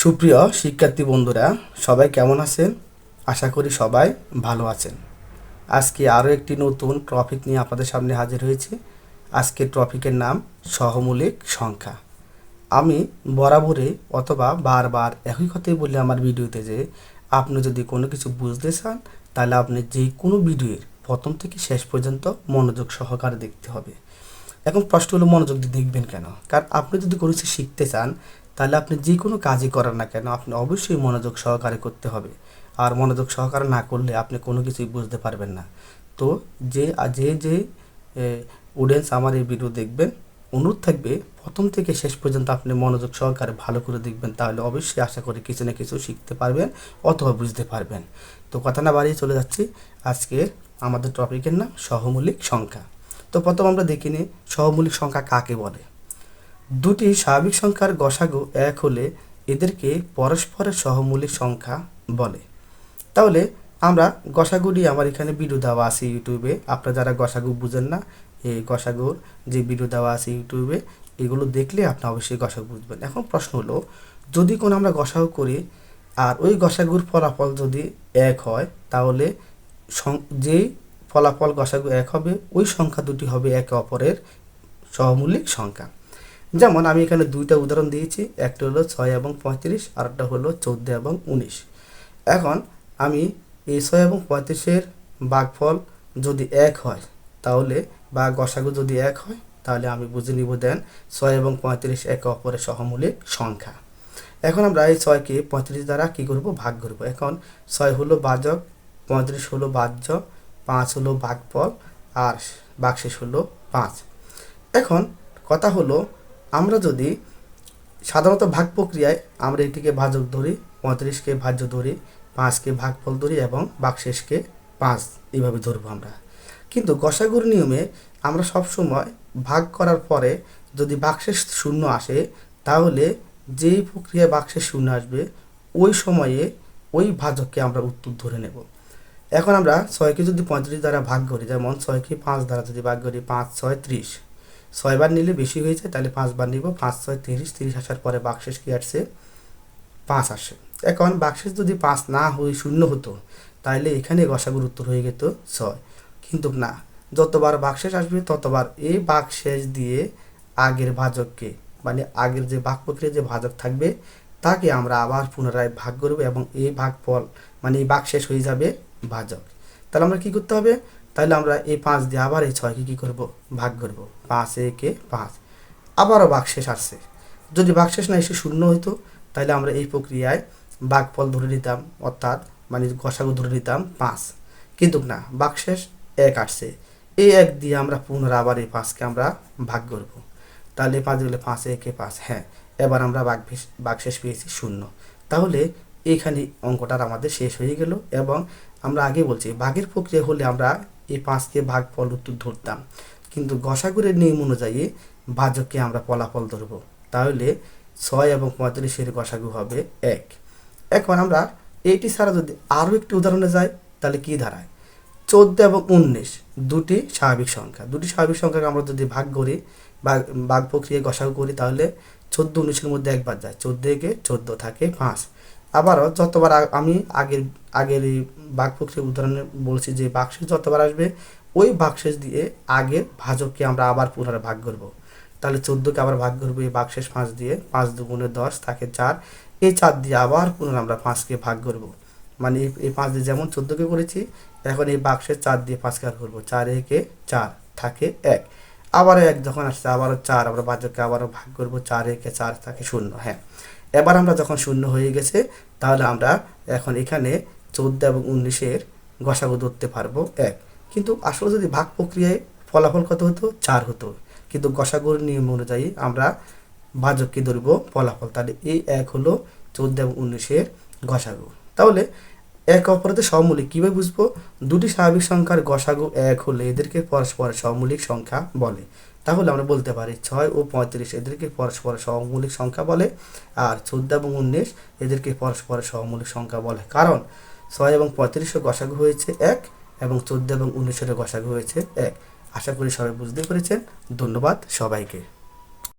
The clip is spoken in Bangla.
সুপ্রিয় শিক্ষার্থী বন্ধুরা, সবাই কেমন আছেন? আশা করি সবাই ভালো আছেন। আজকে আরও একটি নতুন টপিক নিয়ে আপনাদের সামনে হাজির হয়েছে। আজকের টপিকের নাম সহমূলিক সংখ্যা। আমি বরাবরই অথবা বারবার একই কথাই বলি আমার ভিডিওতে যে, আপনি যদি কোনো কিছু বুঝতে চান, তাহলে আপনি যে কোনো ভিডিওর প্রথম থেকে শেষ পর্যন্ত মনোযোগ সহকারে দেখতে হবে। এখন প্রশ্ন হলো, মনোযোগ দিয়ে দেখবেন কেন? কারণ আপনি যদি কোনো কিছু শিখতে চান তাহলে আপনি যে কোনো কাজই করেন না কেন, আপনি অবশ্যই মনোযোগ সহকারে করতে হবে। আর মনোযোগ সহকারে না করলে আপনি কোনো কিছুই বুঝতে পারবেন না। তো যে যে যে অডিয়েন্স আমার এই ভিডিও দেখবেন, অনুরোধ থাকবে, প্রথম থেকে শেষ পর্যন্ত আপনি মনোযোগ সহকারে ভালো করে দেখবেন, তাহলে অবশ্যই আশা করি কিছু না কিছু শিখতে পারবেন অথবা বুঝতে পারবেন। তো কথা না বাড়িয়ে চলে যাচ্ছি। আজকে আমাদের টপিকের নাম সহমূলিক সংখ্যা। তো প্রথম আমরা দেখি নিই সহমূলিক সংখ্যা কাকে বলে। দুটি স্বাভাবিক সংখ্যার গসাগু এক হলে এদেরকে পরস্পরের সহমূলিক সংখ্যা বলে। তাহলে আমরা গসাগুটি আমার এখানে ভিডিও দেওয়া আছে ইউটিউবে আপনারা যারা গসাগু বুঝেন না, এই গসাগুর যে ভিডিও দেওয়া আছে ইউটিউবে এগুলো দেখলে আপনি অবশ্যই গসাগু বুঝবেন। এখন প্রশ্ন হলো, যদি কোনো আমরা গসাগু করি আর ওই গসাগুর ফলাফল যদি এক হয়, তাহলে যেই ফলাফল গসাগু এক হবে, ওই সংখ্যা দুটি হবে একে অপরের সহমূলিক সংখ্যা। যেমন আমি এখানে দুইটা উদাহরণ দিয়েছি, একটা হলো ছয় এবং পঁয়ত্রিশ, আর একটা হলো চোদ্দ এবং উনিশ। এখন আমি এই ছয় এবং পঁয়ত্রিশের বাঘফল যদি এক হয়, তাহলে বা গসাগু যদি এক হয়, তাহলে আমি বুঝে নিব দেন ছয় এবং পঁয়ত্রিশ একে অপরের সহমূলিক সংখ্যা। এখন আমরা এই ছয়কে পঁয়ত্রিশ দ্বারা কী করব? ভাগ করব। এখন ছয় হলো বাজক পঁয়ত্রিশ হলো বাহ্য, পাঁচ হলো ভাগফল আর বাকশেষ হলো পাঁচ। এখন কথা হলো আমরা যদি সাধারণত ভাগ প্রক্রিয়ায় আমরা এটিকে ভাজক ধরি, পঁয়ত্রিশকে ভাজ্য ধরি, পাঁচকে ভাগফল ধরি এবং বাকশেষকে পাঁচ এইভাবে ধরবো আমরা। কিন্তু গসাগুর নিয়মে আমরা সবসময় ভাগ করার পরে যদি বাকশেষ শূন্য আসে, তাহলে যেই প্রক্রিয়ায় বাকশেষ শূন্য আসবে, ওই সময়ে ওই ভাজককে আমরা উত্তর ধরে নেব। এখন আমরা ছয়কে যদি পঁয়ত্রিশ দ্বারা ভাগ করি, যেমন ছয়কে পাঁচ দ্বারা যদি ভাগ করি, পাঁচ, ছয়, ত্রিশ। ছয়বার নিলে বেশি হয়ে যায়, তাহলে পাঁচবার নিব। পাঁচ, ছয়, তিরিশ তিরিশ আসার পরে বাকশেষ কি আসছে? পাঁচ আসে। এখন বাকশেষ যদি পাঁচ না হয়ে শূন্য হতো, তাহলে এখানে গসাগুর উত্তর হয়ে যেত ছয়। কিন্তু না, যতবার বাকশেষ আসবে, ততবার এই বাকশেষ দিয়ে আগের ভাজককে মানে আগের যে ভাগ প্রক্রিয়া যে ভাজক থাকবে, তাকে আমরা আবার পুনরায় ভাগ করব এবং এই ভাগ ভাগফল মানে এই বাকশেষ হয়ে যাবে ভাজক। তাহলে আমরা কি করতে হবে? তাহলে আমরা এই পাঁচ দিয়ে আবার এই ছয়কে কী করব? ভাগ করব। পাঁচ, একে পাঁচ। আবারও বাকশেষ আসছে। যদি বাকশেষ না এসে শূন্য হইতো, তাহলে আমরা এই প্রক্রিয়ায় বাঘ বাঘফল ধরে নিতাম, অর্থাৎ মানে গসাগু ধরে নিতাম পাঁচ। কিন্তু না বাকশেষ এক আসছে। এই এক দিয়ে আমরা পুনরায় আবার এই পাঁচকে আমরা ভাগ করব। তাহলে পাঁচ গেলে পাঁচ, একে পাঁচ। হ্যাঁ এবার আমরা বাঘ বাকশেষ পেয়েছি শূন্য। তাহলে এইখানে অঙ্কটার আমাদের শেষ হয়ে গেল এবং আমরা আগে বলছি বাঘের প্রক্রিয়া হলে আমরা এই পাঁচকে ভাগ ফল উত্তর ধরতাম। কিন্তু গসাগুরের নিয়ম অনুযায়ী ভাজককে আমরা ফলাফল ধরবো। তাহলে ছয় এবং পঁয়তাল্লিশের গসাগু হবে এক। এখন আমরা এইটি ছাড়া যদি আরও একটি উদাহরণে যাই, তাহলে কি দাঁড়ায়? চোদ্দ এবং উনিশ, দুটি স্বাভাবিক সংখ্যা। দুটি স্বাভাবিক সংখ্যাকে আমরা যদি ভাগ করি বা ভাগ প্রক্রিয়ায় গসাগু করি, তাহলে চোদ্দ উনিশের মধ্যে একবার যায়। চোদ্দ একে চোদ্দ থাকে পাঁচ। আবারও যতবার আমি আগের আগের এই বাঘ প্রক্রিয়া উদাহরণে বলছি যে বাক্সেস যতবার আসবে, ওই বাক্সেস দিয়ে আগের ভাজককে আমরা আবার পুনরায় ভাগ করব। তাহলে চোদ্দোকে আবার ভাগ করব, এই বাক্সেস পাঁচ দিয়ে। পাঁচ দুগুণে দশ থাকে চার। এই চার দিয়ে আবার পুনরায় আমরা পাঁচকে ভাগ করব। মানে এই পাঁচ দিয়ে যেমন চোদ্দোকে করেছি, এখন এই বাক্সের চার দিয়ে পাঁচকে ভাগ করব। চার একে চার, থাকে এক। আবারও এক যখন আসছে, আবারও চার আমরা ভাজককে আবারও ভাগ করব। চার একে চার, থাকে শূন্য। হ্যাঁ। এবার আমরা যখন শূন্য হয়ে গেছে, তাহলে আমরা এখন এখানে চোদ্দ এবং উনিশের গসাগু ধরতে পারব এক। কিন্তু আসলে যদি ভাগ প্রক্রিয়ায় ফলাফল কত হতো? চার হতো। কিন্তু গসাগুর নিয়ম অনুযায়ী আমরা ভাজককে ধরব? ফলাফল। তাহলে এই এক হলো চোদ্দ এবং উনিশের গসাগু। তাহলে এক অপরাধে সমমূলিক কীভাবে বুঝব? দুটি স্বাভাবিক সংখ্যার গসাগু এক হলে এদেরকে পরস্পরের সমমূলিক সংখ্যা বলে। তাহলে আমরা বলতে পারি ছয় ও পঁয়ত্রিশ এদেরকে পরস্পর সহমৌলিক সংখ্যা বলে, আর চোদ্দ এবং উনিশ এদেরকে পরস্পর সহমৌলিক সংখ্যা বলে। কারণ ছয় এবং পঁয়ত্রিশের গসাগু হয়েছে এক এবং চোদ্দ এবং উনিশের গসাগু হয়েছে এক। আশা করি সবাই বুঝতে পেরেছেন। ধন্যবাদ সবাইকে।